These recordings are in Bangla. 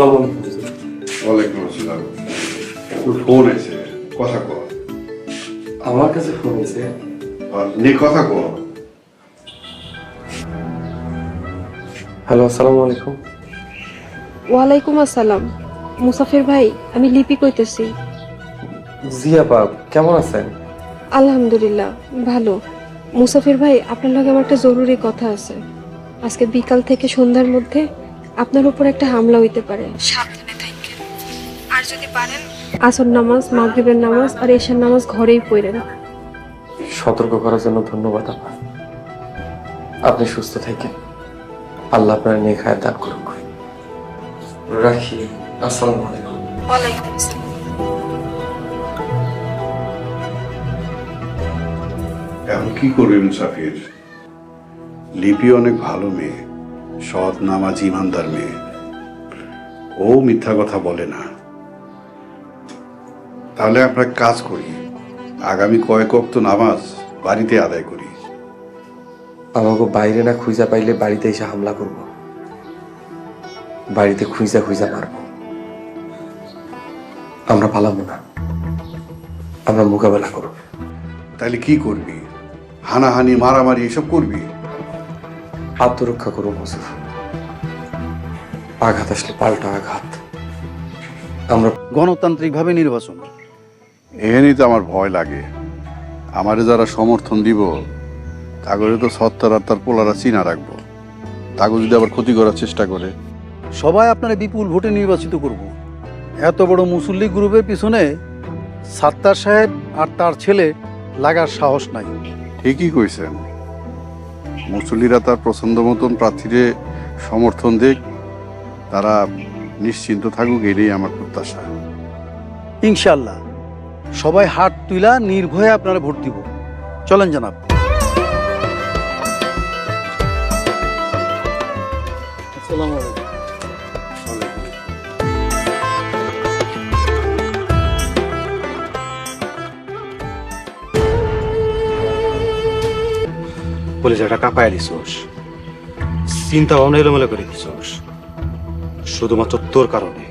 আসসালামু আলাইকুম ওয়ালাইকুম আসসালাম। তোর ফোন আছে কথা কর আমার কাছে ফোন হয়েছে আর নে কথা কর হ্যালো আসসালামু আলাইকুম ওয়ালাইকুম আসসালাম। মুসাফির ভাই আমি লিপি কইতেছি। জিয়া বাব কেমন আছেন? আলহামদুলিল্লাহ ভালো। মুসাফির ভাই আপনার লগে আমার একটা জরুরি কথা আছে। আজকে বিকাল থেকে সন্ধ্যার মধ্যে আপনার উপর একটা হামলা হইতে পারে। সাবধানে থাকেন আর যদি পারেন? আসর নামাজ মাগরিবের নামাজ আর এশার নামাজ ঘরেই পড়েন। সতর্ক করার জন্য ধন্যবাদ আপনার আপনি সুস্থ থাকেন আল্লাহ আপনার নিয়ে খায় দান করুক। রাখি। আসসালামু আলাইকুম। ওয়ালাইকুম আসসালাম। এখন কি করবে মুসাফির লিপি অনেক ভালো মেয়ে। সৎ নামাজ ইমানদার মেয়ে। ও মিথ্যা কথা বলে না। তাহলে আমরা কাজ করি। আগামী কয়েক অক্ত নামাজ বাড়িতে আদায় করি। আমাকে বাইরে না খুঁজা পাইলে বাড়িতে এসে হামলা করব। বাড়িতে খুঁজা খুঁজা মারব। আমরা পালাবো না। আমরা মোকাবেলা করব। তাহলে কি করবি? হানাহানি মারামারি এসব করবি? আত্মরক্ষা করুন হুজুর আঘাত আসলে পাল্টা আঘাত। আমরা গণতান্ত্রিকভাবে নির্বাচন। এখানেই তো আমার ভয় লাগে। আমারে যারা সমর্থন দিব তাগরে তো সত্তর আর তার পোলারা চিনা রাখব। তাগো যদি আবার ক্ষতি করার চেষ্টা করে। সবাই আপনারা বিপুল ভোটে নির্বাচিত করব। এত বড় মুসল্লি গ্রুপের পিছনে সাত্তার সাহেব আর তার ছেলে লাগার সাহস নাই। ঠিকই কইছেন। মুসল্লিরা তার পছন্দ মতন প্রার্থীরে সমর্থন দিক তারা নিশ্চিন্ত থাকুক এটাই আমার প্রত্যাশা। ইনশাল্লাহ সবাই হাত তুইলা নির্ভয়ে আপনারা ভোট দিব। চলেন জানাব। আসসালামু আলাইকুম। বলে জায়গাটা কাঁপায় দিছোস। চিন্তা ভাবনা এলোমেলো করে দিছোস। শুধুমাত্র তোর কারণে।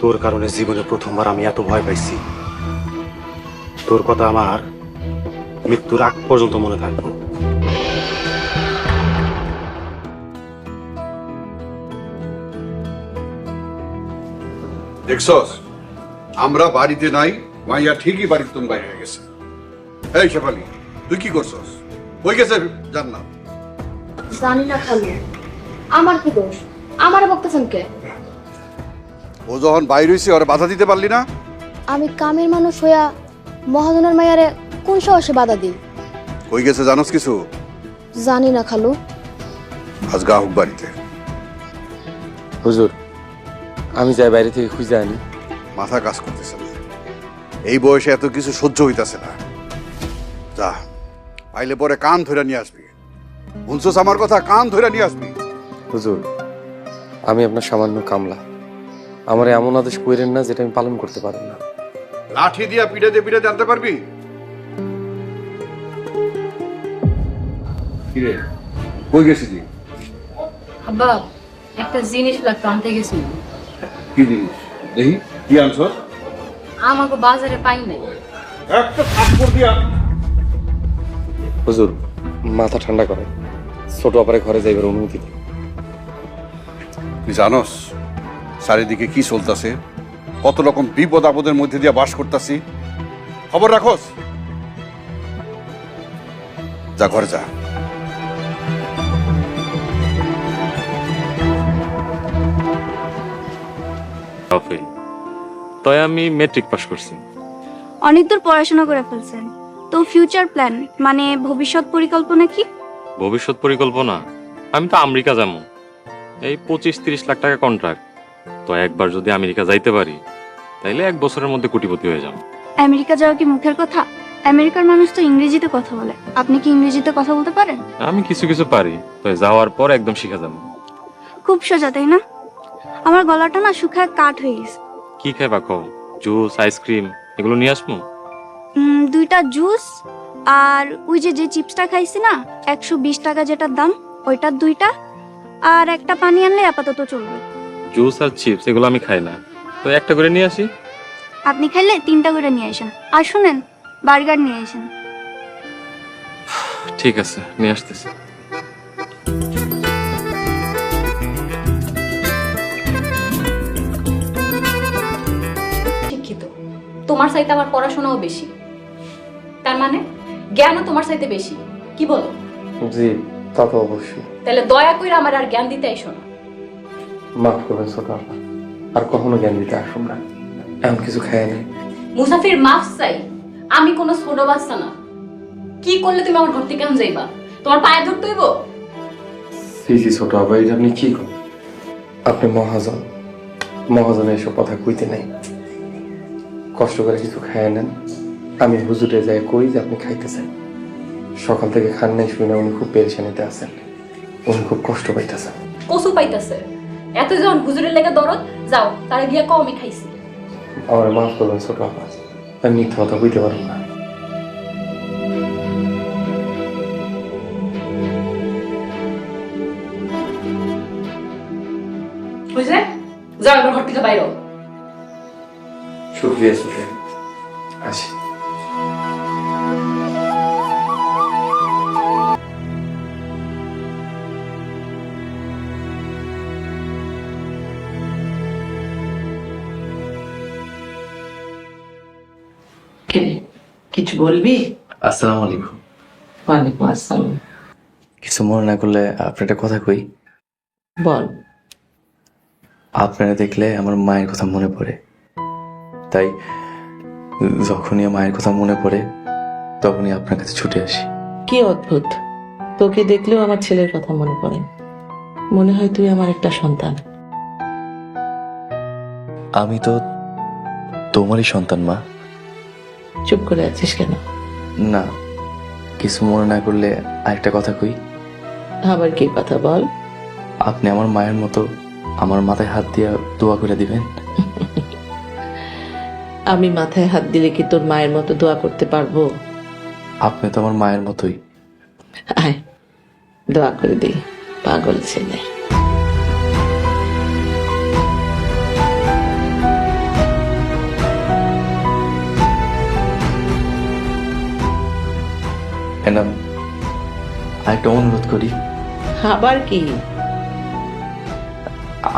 তোর কারণে জীবনে প্রথমবার আমি এত ভয় পাইছি। তোর কথা আমার মৃত্যুর আগ পর্যন্ত মনে থাকব। দেখছস? আমরা বাড়িতে নাই মাইয়া ঠিকই বাড়ির তুমি বাইরে হয়ে গেছে। এই শেফালি তুই কি করছস? কই গেছে জান্নাত? জানি না খালু। আমার কি দোষ? আমার বকতেছেন কে? ও যখন বাইরে হয়েছে ওরা বাধা দিতে পারলি না? আমি কামের মানুষ হইয়া মহাজনের মায়ারে কোন সাহসে বাধা দিই? কই গেছে জানোস কিছু? জানি না খালু। আজ গাহুক বাড়িতে। হুজুর আমি যাই বাইরে থেকে খুঁজে আনি। মাথা কাজ করতেছে না। এই বয়সে এত কিছু সহ্য হইতাছে না। যা পাইলে পরে কান ধরে নিয়ে আসবি। শুনছস আমার কথা? কান ধরে নিয়ে আসবি। হুজুর আমি আপনার সামান্য কামলা। আমার এমন আদেশ কইরেন না যেটা আমি পালন করতে পারব না। লাঠি দিয়া পিড়াতে পিড়াতে আনতে পারবি? কিরে কই গেছিলি আব্বা একটা জিনিস লাগতো আনতে গেছি কি জিনিস? দেখি কি আনছস আমাকে বাজারে পাই নাই। একটা থাপ্পড় দিয়া। হুজুর মাথা ঠান্ডা করে ছোট আপারে ঘরে যাইবার অনুমতি দিন। তুই জানস চারিদিকে কি চলতেছে কত রকম বিপদ আপদের মধ্যে দিয়ে বাস করতেছি। খবর রাখোস। যা ঘরে যা। ফেল তাই আমি মেট্রিক পাস করছি। অনেক দূর পড়াশোনা করে ফেলছেন। তো ফিউচার প্ল্যান মানে ভবিষ্যৎ পরিকল্পনা কি? ভবিষ্যৎ পরিকল্পনা? আমি তো আমেরিকা যাব। এই পঁচিশ তিরিশ লাখ টাকা কন্ট্রাক্ট তো একবার যদি আমেরিকা যাইতে পারি তাইলে এক বছরের মধ্যে কোটিপতি হয়ে যাব। আমেরিকা যাওয়া কি মুখের কথা? আমেরিকার মানুষ তো ইংরেজিতে কথা বলে। আপনি কি ইংরেজিতে কথা বলতে পারেন? আমি কিছু কিছু পারি তো যাওয়ার পর একদম শিখে যাব। খুব সোজা তাই না? আমার গলাটা না শুকায় কাঠ হয়ে গেছে। কি খাইবা খাও জুস আইসক্রিম এগুলো নিয়ে আসব দুইটা জুস আর ওই যে যে চিপসটা খাইছি না একশো বিশ টাকা যেটার দাম ওইটার দুইটা আর একটা পানি আনলে আপাতত চলবে। জুস আর চিপস এগুলো আমি খাই না। তো একটা করে নিয়ে আসি? আপনি খাইলে তিনটা করে নিয়ে আসেন। আর শুনেন বার্গার নিয়ে আসেন। ঠিক আছে নিয়ে আসতেছি। শিক্ষিত তোমার সাইতে আমার পড়াশোনাও বেশি। তার মানে জ্ঞানও তোমার সাইতে বেশি। কি বলো? জি। তা তো অবশ্যই। তাহলে দয়া করে আমার আর জ্ঞান দিতে আইসো না। মাফ করবেন ছোট আপা আর কখনো জ্ঞান দিতে আসুন না। এমন কিছু খায় নাই মুসাফির মাফ চাই। আমি কোনো ছোট বাচ্চা না। কি করলে তুমি আমার ঘর থেকে কেমন যাইবা? তোমার পায়ে ধরতে হইব? জি জি ছোট আপা এটা আপনি কি করেন? আপনি মহাজন। মহাজনের এসব কথা কইতে নাই। কষ্ট করে কিছু খায় নেন। আমি হুজুরে যাই কই যে আপনি খাইতেছেন। সকাল থেকে খান নাই শুনে উনি খুব পেরেশানিতে আছেন উনি খুব কষ্ট পাইতেছেন কসু পাইতেছে। এত যখন হুজুরের লেগে দরদ যাও তারা গিয়া কও আমি খাইছি। আমার মাফ করবেন ছোট আপা। আমি মিথ্যা কথা কইতে পারব না। বুঝলে? যাও এবার ঘর থেকে বাইরো শুক্রিয়া শুক্রিয়া আসি। বলবি? আসসালামু আলাইকুম। ওয়ালাইকুম আসসালাম। কিছু মনে না করলে আপনার একটা কথা কই? বল। আপনারা দেখলে আমার মায়ের কথা মনে পড়ে। তাই যখনই মায়ের কথা মনে পড়ে তখনই আপনার কাছে ছুটে আসি। কি অদ্ভুত। তোকে দেখলেও আমার ছেলের কথা মনে পড়ে। মনে হয় তুই আমার একটা সন্তান। আমি তো তোমারই সন্তান মা। চুপ করে আছিস কেন? না কিছু মনে না করলে আরেকটা কথা কই। আবার কি কথা বল? আপনি আমার মায়ের মতো আমার মাথায় হাত দিয়ে দোয়া করে দিবেন। আমি মাথায় হাত দিলে কি তোর মায়ের মতো দোয়া করতে পারব? আপনি তো আমার মায়ের মতোই। আয় দোয়া করে দিই পাগল ছেলে। ম্যাডাম আরেকটা অনুরোধ করি। আবার কি?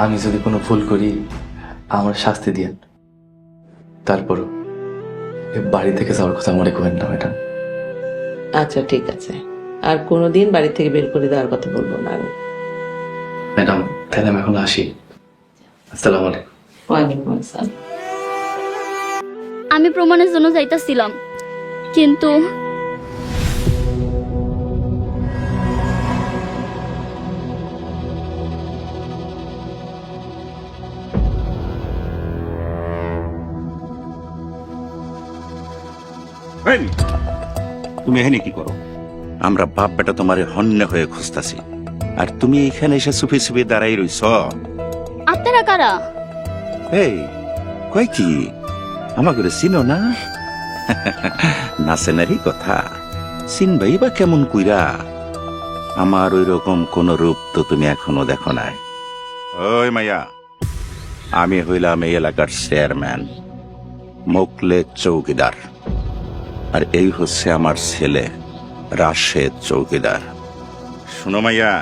আমি যদি কোনো ভুল করি আমার শাস্তি দিয়েন। তারপরও বাড়ি থেকে যাওয়ার কথা মনে করেন না ম্যাডাম। আচ্ছা ঠিক আছে। আর কোনোদিন বাড়ি থেকে বের করে দেওয়ার কথা বলব না আমি। ম্যাডাম তাহলে আমি এখন আসি। আসসালামু আলাইকুম। ওয়ালাইকুম আসসালাম। আমি প্রমাণের জন্য যাইতাছিলাম। কিন্তু তুমি এখানে কি করো? আমরা বাপ বেটা তোমারে হন্যে হয়ে খুঁজতাছি। আর তুমি এখানে এসে সুফি সুফি দাঁড়াই রইছ। আপনারা কারা? এই কয় কি? আমাকে চিনো না? নাচেনারই কথা। চিনবাই বা কেমন কইরা? আমার ওই রকম কোন রূপ তো তুমি এখনও দেখো নাই। ওই মাইয়া আমি হইলাম এই এলাকার চেয়ারম্যান মোকলে চৌকিদার। আর এই হচ্ছে আমার ছেলে রাশেদ চৌকিদার। শোনো মাইয়া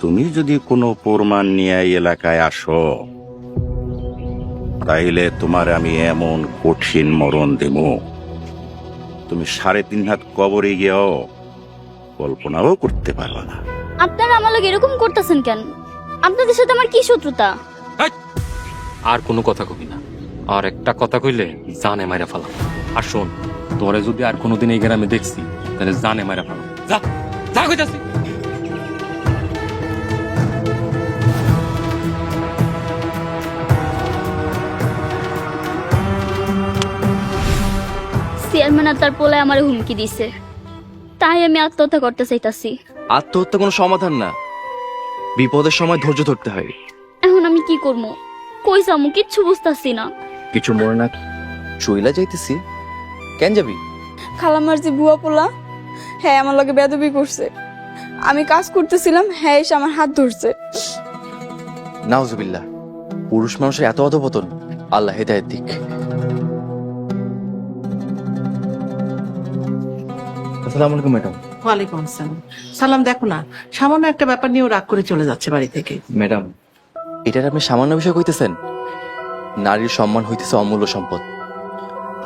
তুমি যদি কোনো প্রমাণ নিয়ে এই এলাকায় আসো তাইলে তোমার আমি এমন কঠিন মরণ দেব। তুমি সাড়ে তিন হাত কবরে গিয়েও কল্পনাও করতে পারবে না। আপনারা আমার লোক এরকম করতেছেন কেন? আপনাদের সাথে আমার কি শত্রুতা? আর কোনো কথা কবি না। আর একটা কথা কইলে জানে মাইরা ফেলাম। আর শোন তোরে যদি আর কোনোদিন এই গ্রামে দেখছি তাহলে জানে মাইরা ফেলাম যা যা কইতাছি। চেয়ারম্যান আর তার পোলায় আমার হুমকি দিছে। তাই আমি আত্মহত্যা করতে চাইতাছি। আত্মহত্যা কোনো সমাধান না। বিপদের সময় ধৈর্য ধরতে হয়। এখন আমি কি করব? কই যামু কিচ্ছু বুঝতাছি না। কিছু মনে না চইলা যাইতেছি। কেন যাবি? খালামার যে বুয়া পোলা হ্যাঁ আমার লগে বেদবি করছে। আমি কাজ করতেছিলাম হ্যাঁ এসে আমার হাত ধরছে। নাউজুবিল্লাহ পুরুষ মানুষের এত অধপতন আল্লাহ হেদায়ের দিক। আসসালামু আলাইকুম ম্যাডাম। ওয়ালাইকুম আসসালাম। সালাম দেখো না সামান্য একটা ব্যাপার নিয়েও রাগ করে চলে যাচ্ছে বাড়ি থেকে। ম্যাডাম এটার আপনি সামান্য বিষয় কইতেছেন? নারীর সম্মান হইতেছে অমূল্য সম্পদ।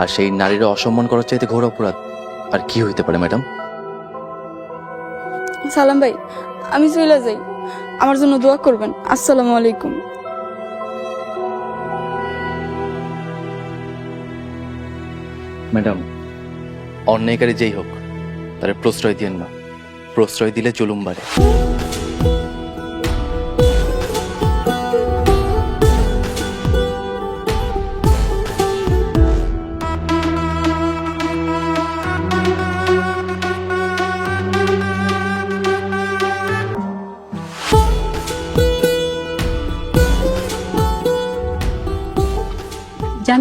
আর সেই নারীর অসম্মান করার চাইতে ঘোর অপরাধ। আর কি হইতে পারে ম্যাডাম? সালাম ভাই আমি চলে যাই। আমার জন্য দোয়া করবেন। আসসালামু আলাইকুম। ম্যাডাম অন্যায়কারী যেই হোক তার প্রশ্রয় দিয়েন না। প্রশ্রয় দিলে জুলুম বাড়ে।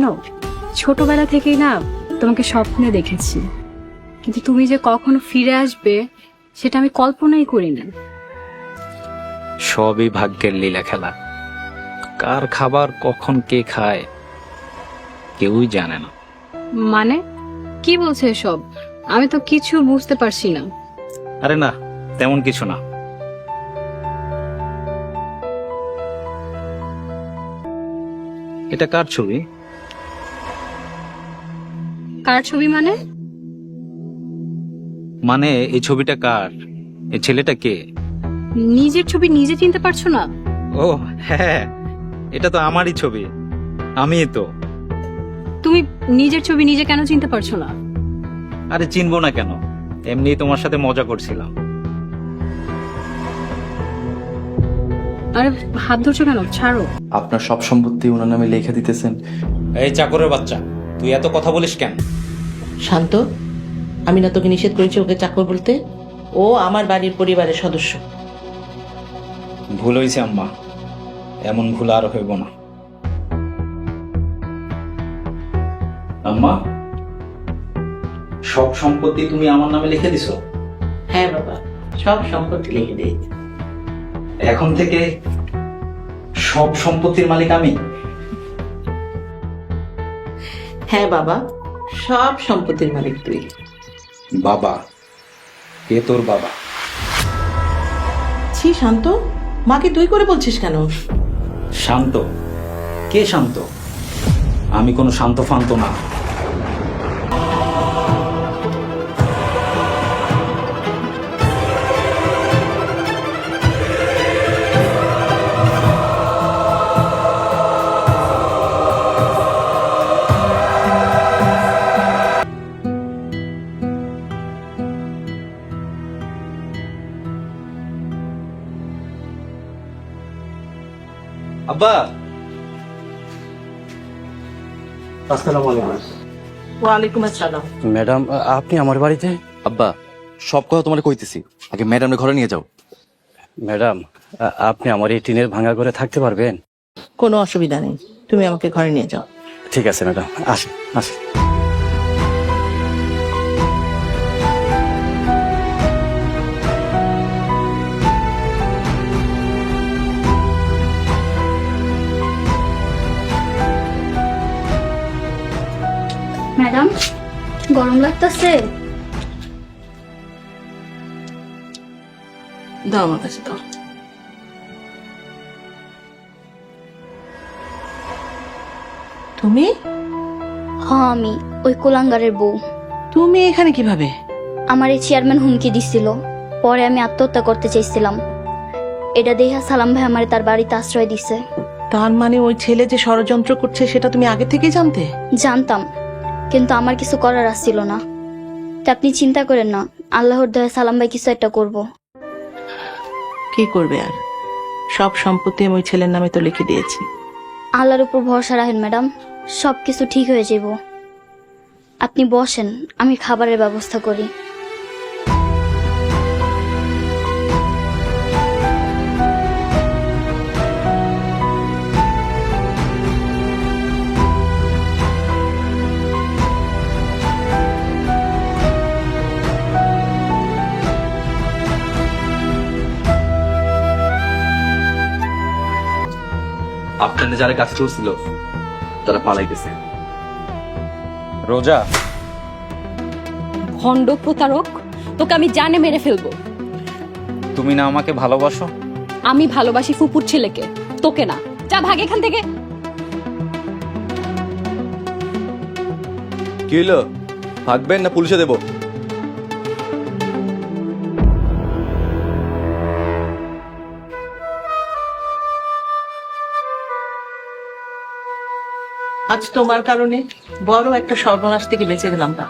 জানো ছোটবেলা থেকেই না তোমাকে স্বপ্নে দেখেছি। কিন্তু তুমি যে কখনো ফিরে আসবে সেটা আমি কল্পনাই করি না সবই ভাগ্যের লীলা খেলা। কার খাবার কখন কে খায় কেউই জানে না। মানে? কি বলছে সব আমি তো কিছু বুঝতে পারছি না। আরে না তেমন কিছু না। এটা কার ছবি? কার ছবি মানে? মানে এই ছবিটা কার? এই ছেলেটা কে? নিজের ছবি নিজে চিনতে পারছ না? ও হ্যাঁ এটা তো আমারই ছবি। আমিই তো। তুমি নিজের ছবি নিজে কেন চিনতে পারছ না? আরে চিনবো না কেন? এমনি তোমার সাথে মজা করছিলাম। আরে হাত ধরছো কেন? ছাড়ো। আপনার সব সম্পত্তি ওনার নামে লেখা দিতেছেন। এই চাকরের বাচ্চা তুই এত কথা বলিস কেন? শান্ত আমি না তোকে নিষেধ করেছি ওকে চাকর বলতে। ও আমার বাড়ির পরিবারের সদস্য। ভুল হয়েছে আম্মা। এমন ভুল আর হইব না। আম্মা সব সম্পত্তি তুমি আমার নামে লিখে দিছো? হ্যাঁ বাবা সব সম্পত্তি লিখে দিয়েছি। এখন থেকে সব সম্পত্তির মালিক আমি? হ্যাঁ বাবা সব সম্পত্তির মালিক তুই। বাবা কে তোর বাবা? ছি শান্ত। মাকে তুই করে বলছিস কেন? শান্ত। কে শান্ত? আমি কোনো শান্ত ফান্ত না। আব্বা আসসালামু আলাইকুম। ওয়ালাইকুম আসসালাম। ম্যাডাম আপনি আমার বাড়িতে? আব্বা সব কথা তোমার কইতেছি। আগে ম্যাডামের ঘরে নিয়ে যাও। ম্যাডাম আপনি আমার এই টিনের ভাঙা করে থাকতে পারবেন? কোনো অসুবিধা নেই। তুমি আমাকে ঘরে নিয়ে যাও। ঠিক আছে ম্যাডাম। আসো আসেন। লাগতেছে দাও আমার কাছে দাও। তুমি? হ্যাঁ আমি ওই কোলাঙ্গারের বউ। তুমি এখানে কীভাবে? আমার এই চেয়ারম্যান হুমকি দিছিল। পরে আমি আত্মহত্যা করতে চাইছিলাম। এটা দেখা সালাম ভাই আমার তার বাড়িতে আশ্রয় দিছে। তার মানে ওই ছেলে যে ষড়যন্ত্র করছে সেটা তুমি আগে থেকেই জানতে? জানতাম কিন্তু আমার কিছু করার আসছিল না। তা আপনি চিন্তা করেন না। আল্লাহর দয়া সালাম ভাই কিছু একটা করব। কি করবে আর? সব সম্পত্তি আমি ওই ছেলের নামে তো লিখে দিয়েছি। আল্লাহর উপর ভরসা রাখেন ম্যাডাম। সব কিছু ঠিক হয়ে যাব আপনি বসেন আমি খাবারের ব্যবস্থা করি। আপনাদের যারা কাছে চলছিল তারা পালাইতেছে। রোজা। খণ্ড প্রতারক তোকে আমি জানে মেরে ফেলব। তুমি না আমাকে ভালোবাসো? আমি ভালোবাসি ফুপুর ছেলেকে তোকে না। যা ভাগ এখান থেকে। কি হইল? ভাগবেন না পুলিশে দেবো? আজ তোমার কারণে বড় একটা সর্বনাশ থেকে বেঁচে গেলাম না।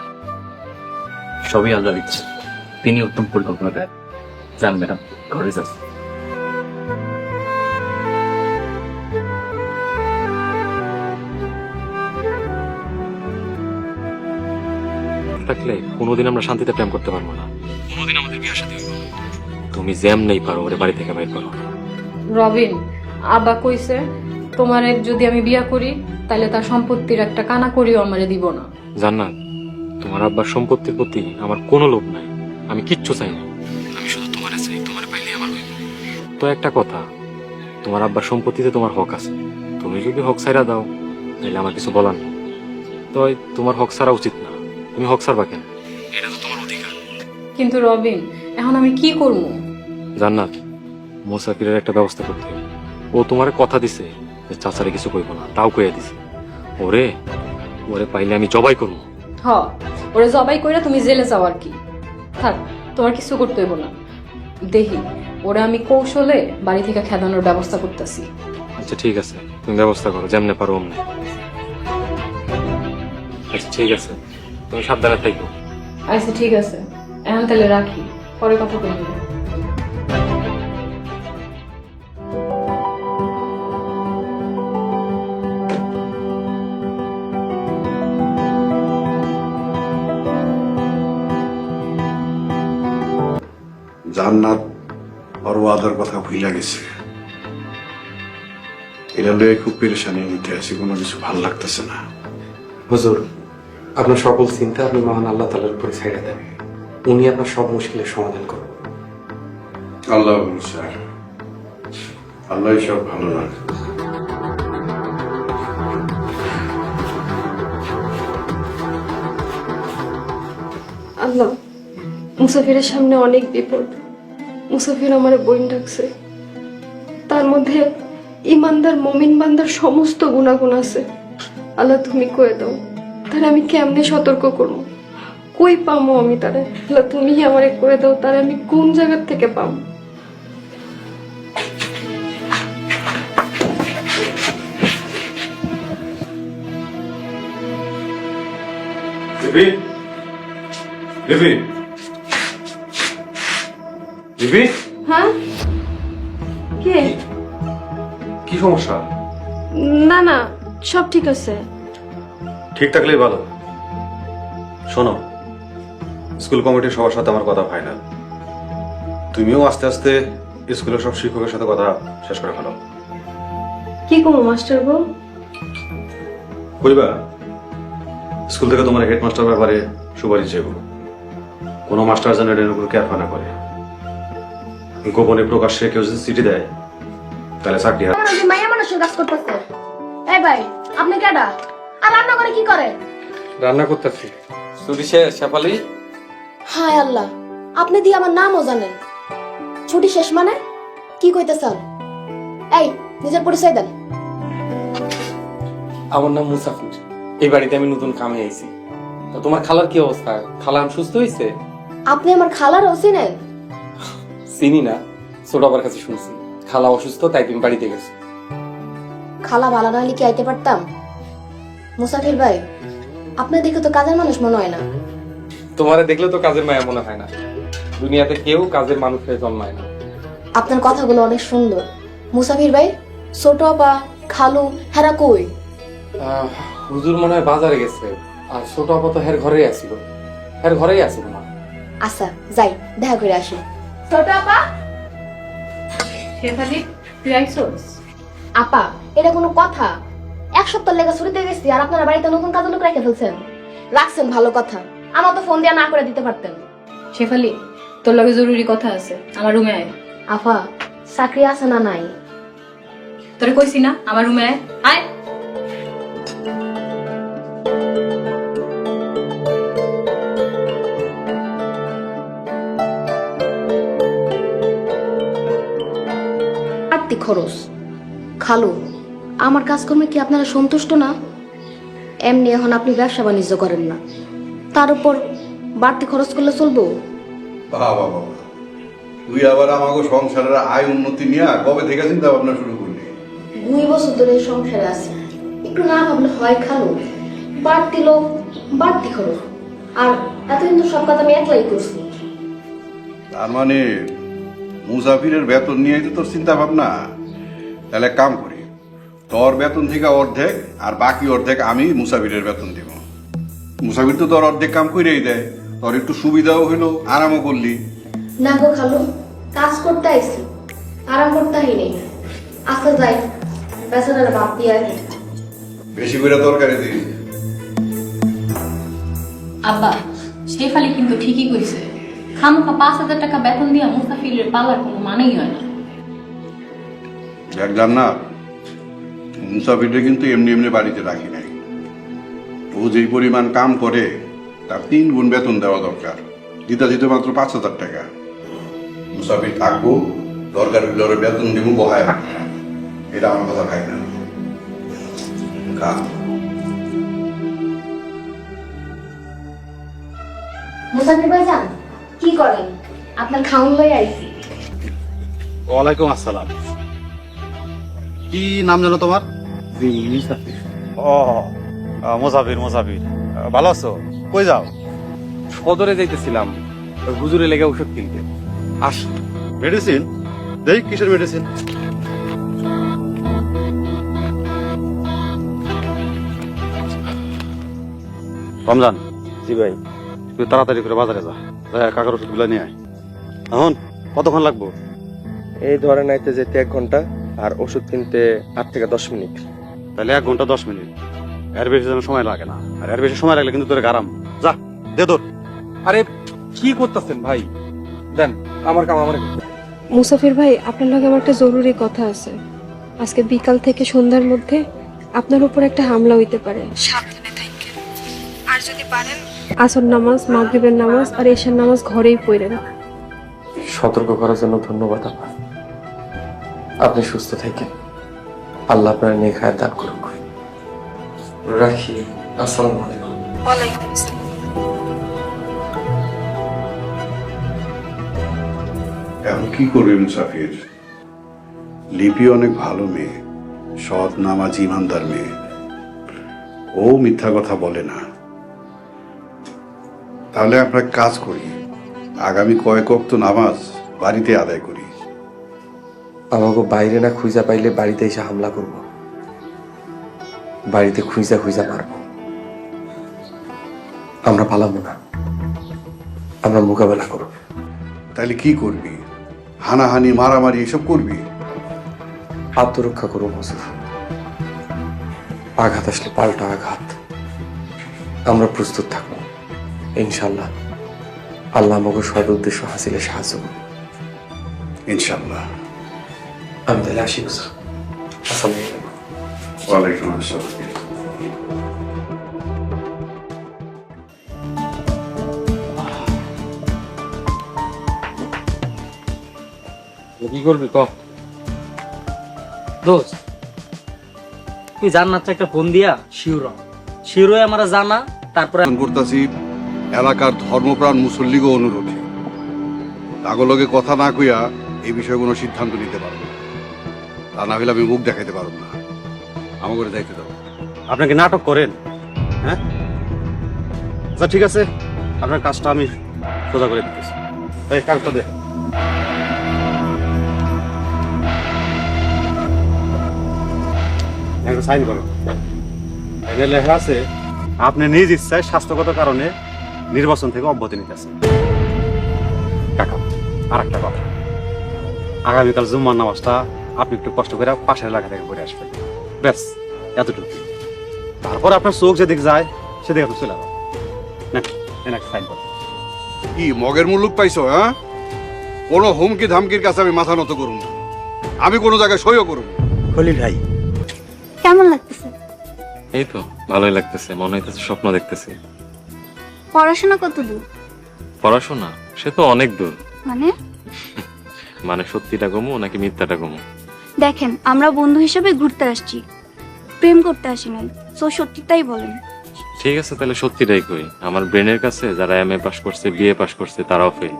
সবই আল্লাহ দিচ্ছে। তিনি উত্তম পরিকল্পনা দেন যান ম্যাডাম ঘরে যান। থাকলে কোনোদিন আমরা শান্তিতে প্রেম করতে পারব না। কোনোদিন আমাদের বিয়ে শাদী হইব তুমি জ্যাম নেই পারো ওরে বাড়ি থেকে বাইর করো। রবিন আব্বা কইছে তোমারে যদি আমি বিয়া করি তাহলে তার সম্পত্তির একটা কানা করিও আমারে দিব না। জান্নাত তোমার আব্বার সম্পত্তির প্রতি আমার কোনো লোভ নাই। আমি কিচ্ছু চাই না। আমি শুধু তোমার চাই তোমার পাইলে আমার হইব। তো একটা কথা তোমার আব্বার সম্পত্তিতে তোমার হক আছে। তুমি যদি হক ছাইরা দাও তাহলে আমার কিছু বলার নেই। তো তোমার হক ছাড়া উচিত না। তুমি হক ছাড়বা কেন? এটা তো তোমার অধিকার। কিন্তু রবিন এখন আমি কি করব? জান্নাত মুসাফিরের একটা ব্যবস্থা করতে হবে। ও তোমার কথা দিছে চাচারে কিছু কইব না তাও কইয়া দিছে। ওরে ওরে পাইলে আমি জবাই করব। হ ওরে জবাই কইরা তুমি জেলে যাও আর কি। থাক তোমার কিছু করতে হইব না। দেখি ওরে আমি কৌশলে বাড়ি থেকে খেদানোর ব্যবস্থা করতেছি। আচ্ছা ঠিক আছে। তুমি ব্যবস্থা করো যেমনে পারো অমনে। আচ্ছা ঠিক আছে। তুমি সাবধানে থাকো আচ্ছা ঠিক আছে। এখন তাহলে রাখি। পরে কথা বলব। জান্নাত ওর ওয়াদার কথা ভুলে গেছে। এটা লয়ে খুব পেরেশানির মধ্যে আছি কোনো কিছু ভালো লাগতেছে না। হুজুর আপনার সকল চিন্তা আপনি মহান আল্লাহ তালার উপরে ছেড়ে দেন। উনি আপনার সব মুশকিলের সমাধান করবেন আল্লাহ স্যার। আল্লাহ সব ভালো লাগে আল্লাহ মুসাফিরের সামনে অনেক বিপদ। মুসাফির আমার বইন ডাকছে। তার মধ্যে ইমানদার, মমিন বান্দার সমস্ত গুণাগুণ আছে। আল্লাহ তুমি কয়ে দাও তারা আমি কেমনে সতর্ক করব? কই পামো আমি তারা? আল্লাহ তুমি আমারে কয়ে দাও তারা আমি কোন জায়গার থেকে পাবো দিবি? দিবি? দিবি? হ্যাঁ? কে? কি? সমস্যা? না না সব ঠিক আছে। ঠিক থাকলেই ভালো। শোনো স্কুল কমিটির সবার সাথে আমার কথা ফাইনাল তুমিও আস্তে আস্তে স্কুলের সব শিক্ষকের সাথে কথা শেষ করে ফেলো। কি করব মাস্টার বউ? কইবা স্কুল থেকে তোমার হেডমাস্টার ব্যাপারে সুপারিশ চাইব। কোনো মাস্টার যেন এটার উপর কেয়ার না করে। গোপনে প্রকাশ্যে কেউ যদি চিঠি দেয়। তাহলে চাকরি হাত মাইয়া মানুষের কাজ করতেছে। এই ভাই আপনি কেডা? আর রান্না করে কি করে? রান্না করতেছি। ছুটি শেষ শেফালি? হায় আল্লাহ আপনি দিয়ে আমার নামও জানেন। ছুটি শেষ মানে? কি কইতে চান এই নিজের পরিচয় দেন। আমার নাম মুসাফির। এই বাড়িতে আমি নতুন কামে আইছি। তো তোমার খালার কি অবস্থা? খালা আমি সুস্থ হয়েছে আপনি আমার খালার ওসিনেন চিনি না ছোট আবার কাছে শুনছি। খালা অসুস্থ তাই তুমি বাড়িতে গেছো। খালা ভালো না হলে কি আইতে পারতাম? মুসাফির ভাই আপনার দেখে তো কাজের মানুষ মনে হয় না। তোমারে দেখলে তো কাজের মায়া মনে হয় না। দুনিয়াতে কেউ কাজের মানুষ হয়ে জন্মায় না। আপনার কথাগুলো অনেক সুন্দর। মুসাফির ভাই ছোট আপা খালু হেরা কই? হুজুর মনে হয় বাজারে গেছে। আর ছোট আপা তো হের ঘরেই আসিল। হের ঘরেই আসিল না আচ্ছা যাই দেখা করে আসি। ছোট আপা? শেফালি তুই আইসোস? আপা এটা কোনো কথা। এক সপ্তাহ লেগে ছুটিতে গেছি আর আপনারা বাড়িতে নতুন কাজের লোক রেখে ফেলছেন। রাখছেন ভালো কথা। আমার তো ফোন দিয়ে না করে দিতে পারতেন। শেফালি তোর লগে জরুরি কথা আছে। আমার রুমে আয়। আফা চাকরি আছে না নাই? তোরে কইছি না আমার রুমে আয়। আয়। খরচ। খালু আমার কাজকর্মে কি আপনারা সন্তুষ্ট না? এমনি এখন আপনি ব্যবসা বাণিজ্য করেন না। তার উপর বাড়তি খরচ করলে চলবো? বাবা বাবা তুই আবার আমাকে সংসারের আয় উন্নতি নিয়ে কবে থেকে চিন্তা ভাবনা শুরু করলি? দুই বছর ধরে সংসারে আছি। একটু না ভাবলে হয় খালু। বাড়তি লোক বাড়তি খরচ। আর এতদিন তো সব কাজ আমি একলাই করছি। তার মানে মুসাফিরের বেতন নিয়ে তো তোর চিন্তা ভাবনা তাহলে কাম করি তোর বেতন থেকে অর্ধেক আর বাকি অর্ধেক আমি মুসাফিরের বেতন দিব। মুসাফির তো তোর অর্ধেক কাম করেই দেয় তোর একটু সুবিধাও হইল আরামও করলি। না গো খালু কাজ করতে আইছি আরাম করতে নেই। আচ্ছা যাই বেচারার বাপ দিয়ে বেশি করে তরকারি দিই আব্বা শেফালি কিন্তু ঠিকই কইছে। খামুখা পাঁচ হাজার টাকা বেতন দিয়া মুস্তাফিরের পালার কোনো মানেই হয় না। দেখলাম না। মুসাফিরটা কিন্তু এমনি এমনি বাড়িতে রাখি নাই। ও যেই পরিমাণ কাম করে তার তিন গুণ বেতন দেওয়া দরকার। দিতা দিতে মাত্র পাঁচ হাজার টাকা। মুসাফির থাকব দরকার হইলে ওরে বেতন দিব বহায়। এটা আমার কথা খাই না। খা। মুসাফির কি করেন? আপনার খাউন লই আইছি। ওয়ালাইকুম আসসালাম। কি নাম জানো তোমার? ও মোসাফির মোসাফির। আহ, ভালো আছো? কই যাও? সদরে যাইতেছিলাম হুজুরে লেগে ওষুধ কিনতে। আস। মেডিসিন? দেই কিসের মেডিসিন? রমজান। জি ভাই। তুই তাড়াতাড়ি করে বাজারে যা। যা কাকার ওষুধগুলো নিয়ে আয়। এখন কতক্ষণ লাগবো? এই ধরেন আইতে যেতে এক ঘণ্টা। আর ওষুধ কিনতে আট থেকে দশ মিনিট। তাহলে এক ঘণ্টা দশ মিনিট। এর বেশি যেন সময় লাগে না। আর এর বেশি সময় লাগলে কিন্তু তোর গারাম। যা দে তোর আরে কি করতেছেন ভাই? দেন আমার কাম আমার মুসাফির ভাই আপনার লগে আমার একটা জরুরি কথা আছে। আজকে বিকাল থেকে সন্ধ্যার মধ্যে আপনার উপর একটা হামলা হইতে পারে। সাবধানে থাকেন। আর যদি পারেন আসর নামাজ মাগরিবের নামাজ আর এশার নামাজ ঘরেই পড়েন। সতর্ক করার জন্য ধন্যবাদ আপনার আপনি সুস্থ থাকেন। আল্লাহ আপনার নিয়ে খায় দান করুক। রাখি। আসসালামু আলাইকুম। ওয়ালাইকুম আসসালাম। এখন কি করবে মুসাফির লিপি অনেক ভালো মেয়ে সৎ নামাজ ইমানদার মেয়ে। ও মিথ্যা কথা বলে না। তাহলে আমরা কাজ করি। আগামী কয়েক অক্ত নামাজ বাড়িতে আদায় করি। আমাকে বাইরে না খুঁজা পাইলে বাড়িতে এসে হামলা করব। বাড়িতে খুঁজা খুঁজা মারব। আমরা পালাবো না। আমরা মোকাবেলা করব। তাহলে কি করবি? হানাহানি মারামারি এসব করবি? আত্মরক্ষা করব মজুর আঘাত আসলে পাল্টা আঘাত। আমরা প্রস্তুত থাকব। ইনশাল্লাহ আল্লাহ আমাকে সদ উদ্দেশ্য হাসিলে সাহায্য করবে ইনশাল্লাহ আমি তাহলে আসি বুঝা আসসালামু আলাইকুম। ওয়ালাইকুম আসসালাম। কি করবি ক? দোস্ত তুই জান্নাত একটা ফোন দিয়া শিউর শিউর আমরা জানা তারপরে করতেছি এলাকার ধর্মপ্রাণ মুসল্লিগো অনুরোধে। তাগলগে কথা না কইয়া এই বিষয়ে কোনো সিদ্ধান্ত নিতে পারব। তা না হলে আমি মুখ দেখাইতে পারব না। আমার করে দাও। আপনি কি নাটক করেন হ্যাঁ? আচ্ছা ঠিক আছে। আপনার কাজটা আমি সোজা করে দিতেছি। এই দে। সাইন করো। এখানে লেখা আছে, আপনি নিজ ইচ্ছায় স্বাস্থ্যগত কারণে নির্বাচন থেকে অব্যাহতি নিতেছেন কাকা আর একটা কথা। আগামীকাল জুম্মার নামাজটা আপনি একটু কষ্ট করে পাশের এলাকা থেকে পড়ে আসবেন। ব্যাস এতটুকু তারপর আপনার চোখ যেদিকে যায় সেদিকে আপনি চলে যাবেন সাইন করুন কি মগের মুলুক পাইছো হ্যাঁ? কোনো হুমকি ধামকির কাছে আমি মাথা নত করুন না। আমি কোনো জায়গায় সইও করুন না। খলিল ভাই। কেমন লাগতেছে? এই তো ভালোই লাগতেছে মনে হইতেছে স্বপ্ন দেখতেছি। পড়াশোনা কত দূর? পড়াশোনা? সে তো অনেক দূর। মানে? মানে সত্যিটা গমু নাকি মিথ্যাটা গমু দেখেন আমরা বন্ধু হিসেবে ঘুরতে আসছি। প্রেম করতে আসি নাই। সো সত্যিটাই বলেন। ঠিক আছে তাহলে সত্যিটাই কই। আমার ব্রেনের কাছে যারা এম এ পাস করছে বিএ পাস করছে তারাও ফেল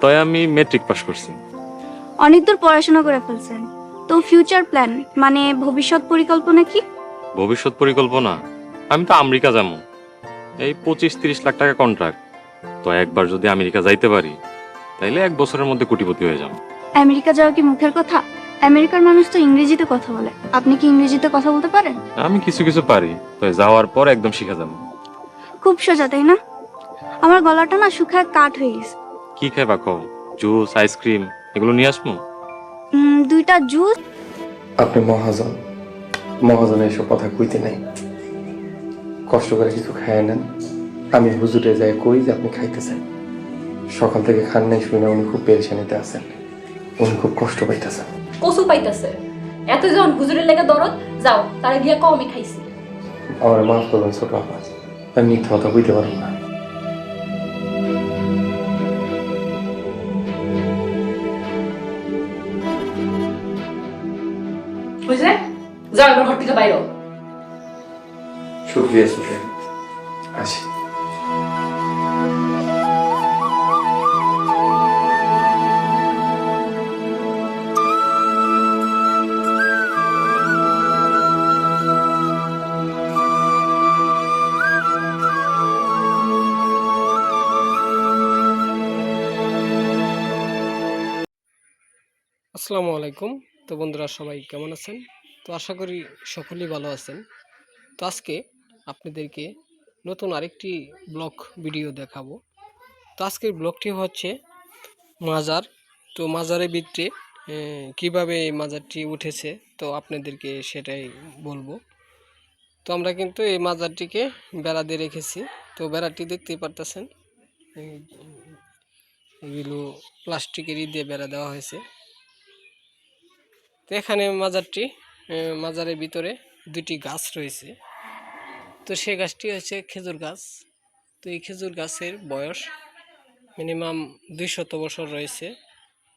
তাই আমি মেট্রিক পাস করছি। অনেক দূর পড়াশোনা করে ফেলছেন। তো ফিউচার প্ল্যান মানে ভবিষ্যৎ পরিকল্পনা কি? ভবিষ্যৎ পরিকল্পনা? আমি তো আমেরিকা যাব। এই পঁচিশ তিরিশ লাখ টাকা কন্ট্রাক্ট তো একবার যদি আমেরিকা যাইতে পারি তাইলে এক বছরের মধ্যে কোটিপতি হয়ে যাব। আমেরিকা যাওয়া কি মুখের কথা? আমেরিকার মানুষ তো ইংরেজিতে কথা বলে। আপনি কি ইংরেজিতে কথা বলতে পারেন? আমি কিছু কিছু পারি তো যাওয়ার পর একদম শিখে যাব। খুব সোজা তাই না? আমার গলাটা না শুকায় কাঠ হয়ে গেছে। কি খাইবা কও? জুস আইসক্রিম এগুলো নিয়ে আসব উম, দুইটা জুস। আপনি মহাজন মহাজনে এসব কথা কইতে নাই। কষ্ট করে কিছু খায় নেন। আমি হুজুরে যাই কই যে আপনি খাইতেছেন। সকাল থেকে খান নাই শুনে উনি খুব পেরেশানিতে আছেন। উনি খুব কষ্ট পাইতেছেন। কসু পাইতাছে। এত যখন হুজুরের লেগে দরদ যাও তারা গিয়া কও আমি খাইছি। আমার মাফ করবেন ছোট আপাজ আমি মিথ্যা কথা কইতে পারব না। বুঝলে যাও এবার ঘর থেকে বাইরো শুক্রিয়া শুক্রিয়া। আলাইকুম। তো বন্ধুরা সবাই কেমন আছেন? তো আশা করি সকলেই ভালো আছেন। তো আজকে আপনাদেরকে নতুন আরেকটি ব্লগ ভিডিও দেখাবো। তো আজকের ব্লগটি হচ্ছে মাজার। তো মাজারের আহ, কীভাবে এই মাজারটি উঠেছে তো আপনাদেরকে সেটাই বলব। তো আমরা কিন্তু এই মাজারটিকে বেড়া দিয়ে রেখেছি। তো বেড়াটি দেখতেই পারতেছেন এগুলো প্লাস্টিকেরই দিয়ে বেড়া দেওয়া হয়েছে। তো এখানে মাজারটি মাজারের ভিতরে দুটি গাছ রয়েছে। তো সেই গাছটি হচ্ছে খেজুর গাছ। তো এই খেজুর গাছের বয়স মিনিমাম দুই শত বছর রয়েছে।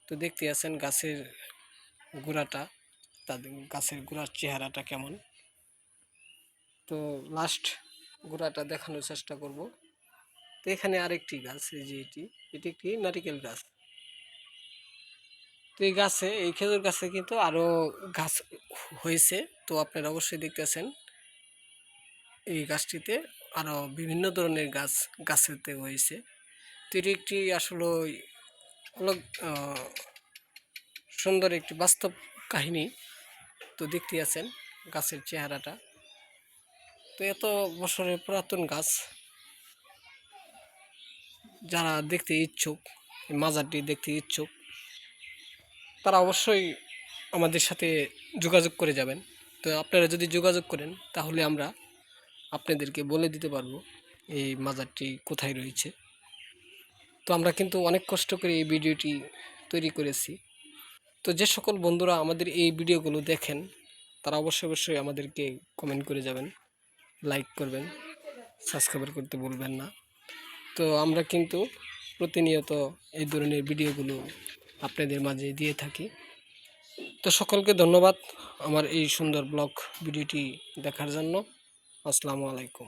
তো দেখতে আছেন গাছের গোড়াটা তাদের গাছের গোড়ার চেহারাটা কেমন। তো লাস্ট গোড়াটা দেখানোর চেষ্টা করব। তো এখানে আরেকটি গাছ, এই যে এটি এটি একটি নারিকেল গাছ। তো এই গাছে, এই খেজুর গাছে কিন্তু আরও গাছ হয়েছে। তো আপনারা অবশ্যই দেখতেছেন এই গাছটিতে আরও বিভিন্ন ধরনের গাছ গাছেতে হয়েছে। তো এটি একটি আসলে অনেক সুন্দর একটি বাস্তব কাহিনী। তো দেখতে আছেন গাছের চেহারাটা। তো এত বছরের পুরাতন গাছ যারা দেখতে ইচ্ছুক মাজারটি দেখতে ইচ্ছুক তারা অবশ্যই আমাদের সাথে যোগাযোগ করে যাবেন। তো আপনারা যদি যোগাযোগ করেন, তাহলে আমরা আপনাদেরকে বলে দিতে পারব এই মাজারটি কোথায় রয়েছে। তো আমরা কিন্তু অনেক কষ্ট করে এই ভিডিওটি তৈরি করেছি। তো যে সকল বন্ধুরা আমাদের এই ভিডিওগুলো দেখেন, তারা অবশ্যই অবশ্যই আমাদেরকে কমেন্ট করে যাবেন লাইক করবেন সাবস্ক্রাইব করতে বলবেন না। তো আমরা কিন্তু প্রতিনিয়ত এই ধরনের ভিডিওগুলো আপনাদের মাঝে দিয়ে থাকি। তো সকলকে ধন্যবাদ আমার এই সুন্দর ব্লগ ভিডিওটি দেখার জন্য। আসসালামু আলাইকুম।